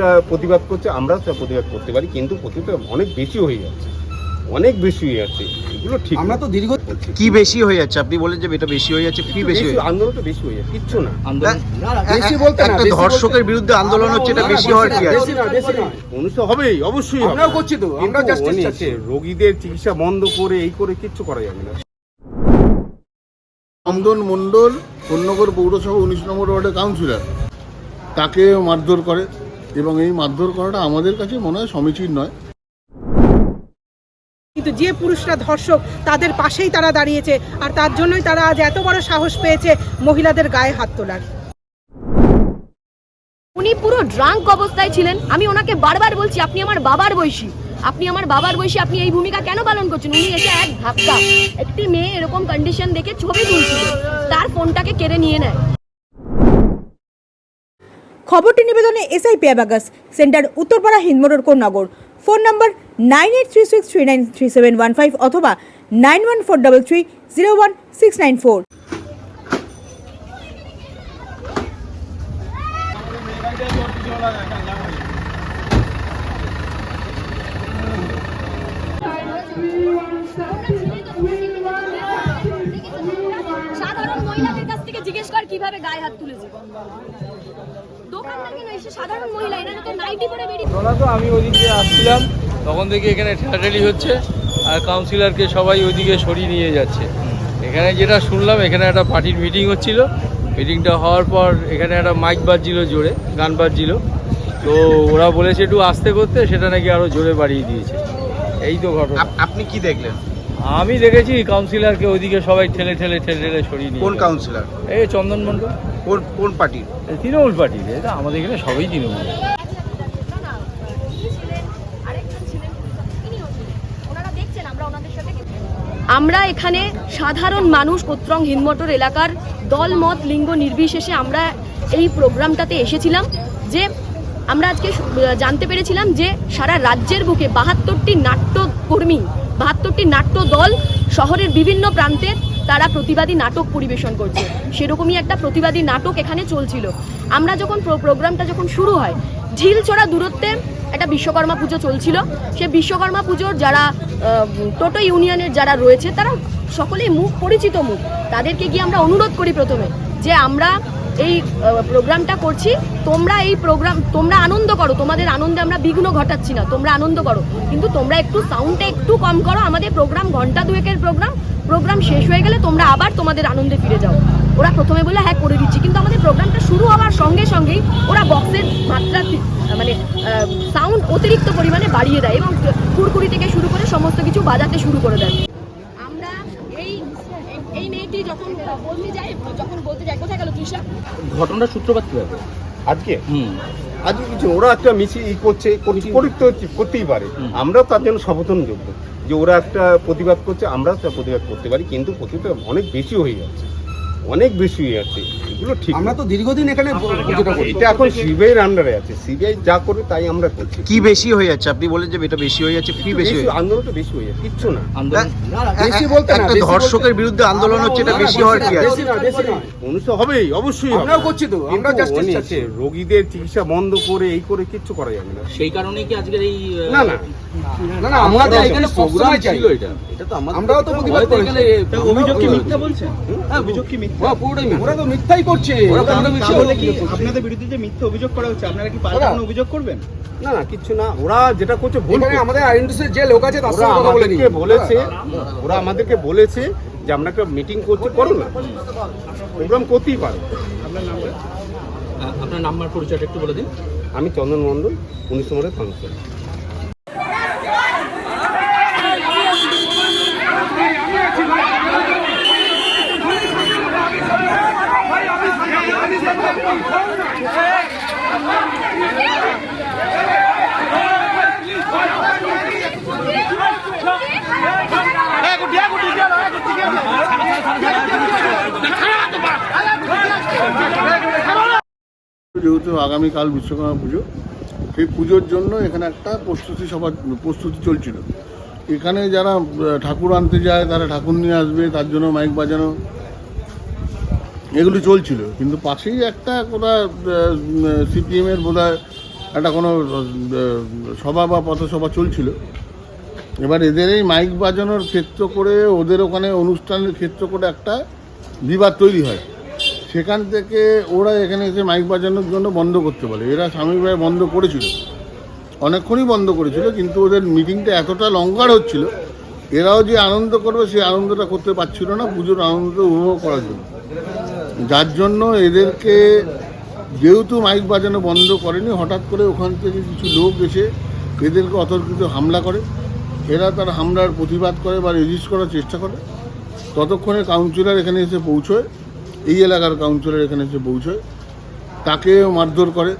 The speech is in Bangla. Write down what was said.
একটা প্রতিবাদ করছে আমরা তা প্রতিবাদ করতে পারি কিন্তু প্রতিবাদ অনেক বেশি হয়ে যাচ্ছে। অনেক বেশি হয়ে যাচ্ছে। এগুলো ঠিক আমরা তো দীর্ঘ কি বেশি হয়ে যাচ্ছে? আপনি বলেন যে এটা বেশি হয়ে যাচ্ছে কি বেশি হয়ে যাচ্ছে? আন্দোলনটা বেশি হয়ে যাচ্ছে কিচ্ছু না। বেশি বলতে না, একটা বেশি বলতে- ধর্ষকের বিরুদ্ধে আন্দোলন হচ্ছে এটা বেশি হওয়ার কি আছে? বেশি না, বেশি নয়। অনুষ্ঠিত হবেই অবশ্যই হবে। আমরাও করছি তো, justice অনেক চাচ্ছি। রোগীদের চিকিৎসা বন্ধ করে এই করে কিচ্ছু করা যাবে না। চন্দন মণ্ডল কন্যগর পৌরসভা উনিশ নম্বর ওয়ার্ডের কাউন্সিলর তাকে মারধর করে। এবং এই মারধর করাটা আমাদের কাছে মনে হয় সমীচীন নয়। কিন্তু যে পুরুষরা ধর্ষক তাদের পাশেই তারা দাঁড়িয়েছে আর তার জন্যই তারা আজ এত বড় সাহস পেয়েছে মহিলাদের গায়ে হাত তোলার। উনি পুরো ড্রাঙ্ক অবস্থায় ছিলেন। আমি ওনাকে বারবার বলছি আপনি আমার বাবার বয়সী আপনি আমার বাবার বয়সী আপনি এই ভূমিকা কেন পালন করছেন? উনি এসে এক ধাক্কা একটি মেয়ে এরকম কন্ডিশন দেখে ছবি তুলছিল তার ফোনটাকে কেড়ে নিয়ে নেয়। খবরটি নিবেদনে এসআই পেয়াবাগাস সেন্টার উত্তরপাড়া হিন্দমোটর কোন্নগর ফোন নম্বর nine eight three six three nine three seven one five অথবা nine one four double three zero one six nine four সাধারণ মহিলাদের জিজ্ঞেস কর কীভাবে গায়ে হাত তুলেছে। দোকানদার কেন? এসে সাধারণ মহিলা এরা তো নাইটি পরে বেরিয়ে ওরা তো আমি ওদিক দিয়ে আসছিলাম তখন থেকে এখানে ঠেলাঠেলি হচ্ছে আর কাউন্সিলরকে সবাই ওইদিকে সরিয়ে নিয়ে যাচ্ছে। এখানে যেটা শুনলাম এখানে একটা পার্টির মিটিং হচ্ছিল। মিটিংটা হওয়ার পর এখানে একটা মাইক বাজছিল জোরে গান বাজছিল। তো ওরা বলেছে একটু আস্তে করতে সেটা নাকি আরও জোরে বাড়িয়ে দিয়েছে। এই তো ঘটনা। আপনি কি দেখলেন? আমি দেখেছি কাউন্সিলরকে ওইদিকে সবাই ঠেলে ঠেলে ঠেলে ঠেলে সরিয়ে নিয়ে কোন। কাউন্সিলর এই চন্দন মণ্ডল কোন কোন পার্টির এই তৃণমূল পার্টির এটা আমাদের এখানে সবই তৃণমূল না, না, ইনি ছিলেন, আরেকজন ছিলেন, ইনিও ছিলেন। ওনারা দেখছেন, আমরা ওনাদের সাথে আমরা এখানে সাধারণ মানুষ কোত্রং হিন্দমটর এলাকার দল মত লিঙ্গ নির্বিশেষে আমরা এই প্রোগ্রামটাতে এসেছিলাম যে আমরা আজকে জানতে পেরেছিলাম যে সারা রাজ্যের বুকে বাহাত্তরটি নাট্যকর্মী বাহাত্তরটি নাট্য দল শহরের বিভিন্ন প্রান্তে তারা প্রতিবাদী নাটক পরিবেশন করছে। সেরকমই একটা প্রতিবাদী নাটক এখানে চলছিল। আমরা যখন প্রো- প্রোগ্রামটা যখন শুরু হয়, ঢিলছড়া দূরত্বে একটা বিশ্বকর্মা পুজো চলছিল। সে বিশ্বকর্মা পুজোর যারা টোটো ইউনিয়নের যারা রয়েছে, তারা সকলেই মুখ পরিচিত মুখ। তাদেরকে গিয়ে আমরা অনুরোধ করি প্রথমে যে আমরা এই প্রোগ্রামটা করছি, তোমরা এই প্রোগ্রাম তোমরা আনন্দ করো। তোমাদের আনন্দে আমরা বিঘ্ন ঘটাচ্ছি না, তোমরা আনন্দ করো। কিন্তু তোমরা একটু সাউন্ডটা একটু কম করো, আমাদের প্রোগ্রাম ঘণ্টা দুয়েকের প্রোগ্রাম প্রোগ্রাম শেষ হয়ে গেলে তোমরা আবার তোমাদের আনন্দে ফিরে যাও। ওরা প্রথমে বলে হ্যাঁ করে দিচ্ছি। কিন্তু আমাদের প্রোগ্রামটা শুরু হওয়ার সঙ্গে সঙ্গেই ওরা বক্সের মাত্রা মানে সাউন্ড অতিরিক্ত পরিমাণে বাড়িয়ে দেয় এবং কুরকুরি থেকে শুরু করে সমস্ত কিছু বাজাতে শুরু করে দেয় আমরা এই এই মেয়েটি যখন বলতে যায় যখন বলতে যায় কোথায় গেল তৃষা? ঘটনার সূত্রপাত কীভাবে আজকে? হুম। আজকে কিছু ওরা একটা মিছিল ই করছে করতে- করতে করতেই পারে। আমরা তার জন্য সমর্থন যোগ্য যে ওরা একটা প্রতিবাদ করছে আমরা তা প্রতিবাদ করতে পারি কিন্তু প্রতিবাদ অনেক বেশি হয়ে যাচ্ছে। অনেক বেশি হয়ে যাচ্ছে। এগুলো ঠিক আমরা তো দীর্ঘদিন এখানে এটা এখন সিবিআইয়ের আন্ডারে আছে। সিবিআই যা করবে তাই আমরা করছি। কি বেশি হয়ে যাচ্ছে? আপনি বলেন যে এটা বেশি হয়ে যাচ্ছে কি বেশি যাচ্ছে? আন্দোলনটা বেশি হয়ে যাচ্ছে কিচ্ছু না। বেশি বলতে একটা ধর্ষকের বিরুদ্ধে আন্দোলন হচ্ছে এটা বেশি হওয়ার কি আছে? বেশি না, অনুষ্ঠিত হবেই অবশ্যই আমরাও করছি তো, justice চাচ্ছি। রোগীদের চিকিৎসা বন্ধ করে এই করে কিচ্ছু করা যাবে না। সেই কারণে কি আজকের এই না না। না না আমাদের এখানে প্রোগ্রাম ছিল এটা। এটা তো আমাদের আমরাও তো প্রতিবাদ করেছি। অভিযোগ কি মিথ্যা বলছেন? হ্যাঁ অভিযোগ কি মিথ্যা? পুরোটাই মিথ্যা। ওরা তো মিথ্যাই করছে। আপনাদের বিরুদ্ধে যে মিথ্যা অভিযোগ করা হচ্ছে আপনারা কি পাল্টা কোনো অভিযোগ করবেন? না না কিচ্ছু না। ওরা যেটা করছে ভুল। আমাদের আইএনডিসি যে লোক আছে তার ওরা সঙ্গে কথা বলে আমাদেরকে বলেছে ওরা আমাদেরকে বলেছে যে আমরা একটা মিটিং করছি করো না। প্রোগ্রাম করতেই পারো। আপনার নাম্বার পরিচয়টা একটু বলে দিন। আমি চন্দন মণ্ডল উনিশ নম্বরের কাউন্সিলর যেহেতু আগামীকাল বিশ্বকর্মা পুজো, সেই পুজোর জন্য এখানে একটা প্রস্তুতি সবার প্রস্তুতি চলছিল। এখানে যারা ঠাকুর আনতে যায়, তারা ঠাকুর নিয়ে আসবে, তার জন্য মাইক বাজানো, এগুলি চলছিল। কিন্তু পাশেই একটা কোথায় সিপিএমের বোধহয় একটা কোনো সভা বা পথসভা চলছিল। এবার এদের এই মাইক বাজানোর ক্ষেত্র করে, ওদের ওখানে অনুষ্ঠানের ক্ষেত্র করে একটা বিবাদ তৈরি হয়। সেখান থেকে ওরা এখানে এসে মাইক বাজানোর জন্য বন্ধ করতে বলে। এরা স্বামী ভাই বন্ধ করেছিল। অনেকক্ষণই বন্ধ করেছিল, কিন্তু ওদের মিটিংটা এতটা লঙ্কার হচ্ছিল, এরাও যে আনন্দ করবে সেই আনন্দটা করতে পারছিল না, পুজোর আনন্দটা উপভোগ করার জন্য। যার জন্য এদেরকে যেহেতু মাইক বাজানো বন্ধ করেনি, হঠাৎ করে ওখান থেকে কিছু লোক এসে এদেরকে অতর্কিত হামলা করে। এরা তার হামলার প্রতিবাদ করে বা রেজিস্ট করার চেষ্টা করে। ততক্ষণে কাউন্সিলর এখানে এসে পৌঁছয়। এই এলাকার কাউন্সিলর এখানে এসে পৌঁছয়। তাকে মারধর করে।